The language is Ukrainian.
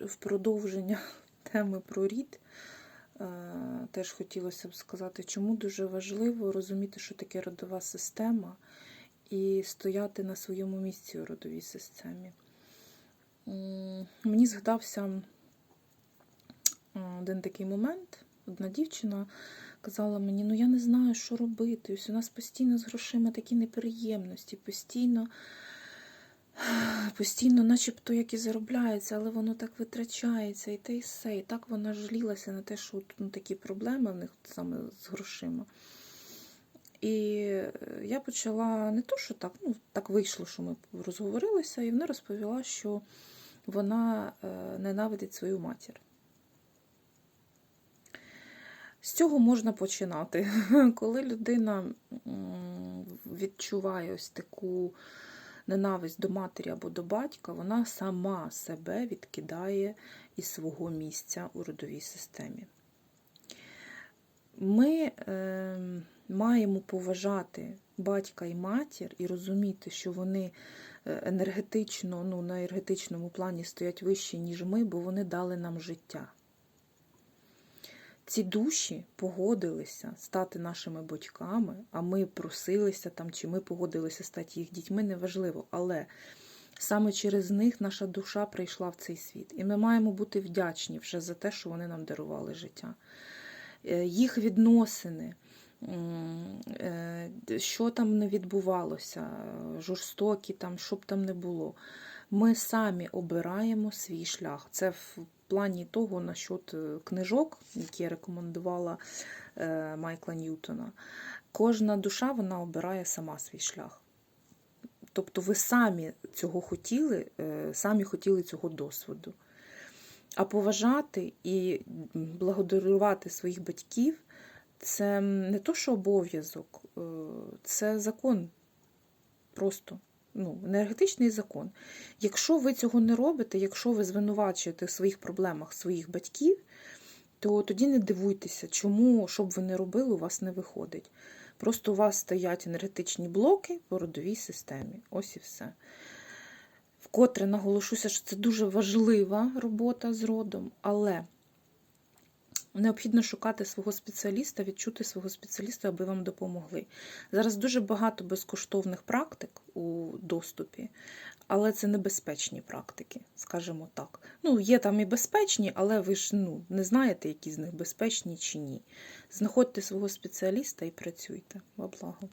в продовження теми про рід, е, теж хотілося б сказати, чому дуже важливо розуміти, що таке родова система, і стояти на своєму місці у родовій системі. Мені згадався один такий момент. Одна дівчина казала мені: ну я не знаю, що робити. Ось у нас постійно з грошима такі неприємності, постійно, постійно, начебто, як і заробляється, але воно так витрачається, і те і все. І так вона жалілася на те, що ну, такі проблеми в них саме з грошима. І е, я почала не то, що так, ну так вийшло, що ми розговорилися, і вона розповіла, що вона е, ненавидить свою матір. З цього можна починати. Коли людина відчуває ось таку ненависть до матері або до батька, вона сама себе відкидає із свого місця у родовій системі. Ми е, маємо поважати батька і матір і розуміти, що вони е, енергетично, ну, на енергетичному плані стоять вище, ніж ми, бо вони дали нам життя. Ці душі погодилися стати нашими батьками, а ми просилися там, чи ми погодилися стати їх дітьми, неважливо. Але саме через них наша душа прийшла в цей світ. І ми маємо бути вдячні вже за те, що вони нам дарували життя. Е, Їх відносини, е, що там не відбувалося, жорстокі, там, що б там не було. Ми самі обираємо свій шлях. Це плані того, насчет книжок, які я рекомендувала е, Майкла Ньютона. Кожна душа вона обирає сама свій шлях. Тобто ви самі цього хотіли, е, самі хотіли цього досвіду. А поважати і благодарувати своїх батьків це не то, що обов'язок, е, це закон. Просто ну, енергетичний закон. Якщо ви цього не робите, якщо ви звинувачуєте в своїх проблемах своїх батьків, то тоді не дивуйтеся, чому, що б ви не робили, у вас не виходить. Просто у вас стоять енергетичні блоки по родовій системі. Ось і все. Вкотре наголошуся, що це дуже важлива робота з родом, але необхідно шукати свого спеціаліста, відчути свого спеціаліста, аби вам допомогли. Зараз дуже багато безкоштовних практик у доступі, але це небезпечні практики, скажімо так. Ну, є там і безпечні, але ви ж ну, не знаєте, які з них безпечні чи ні. Знаходьте свого спеціаліста і працюйте. Во благо.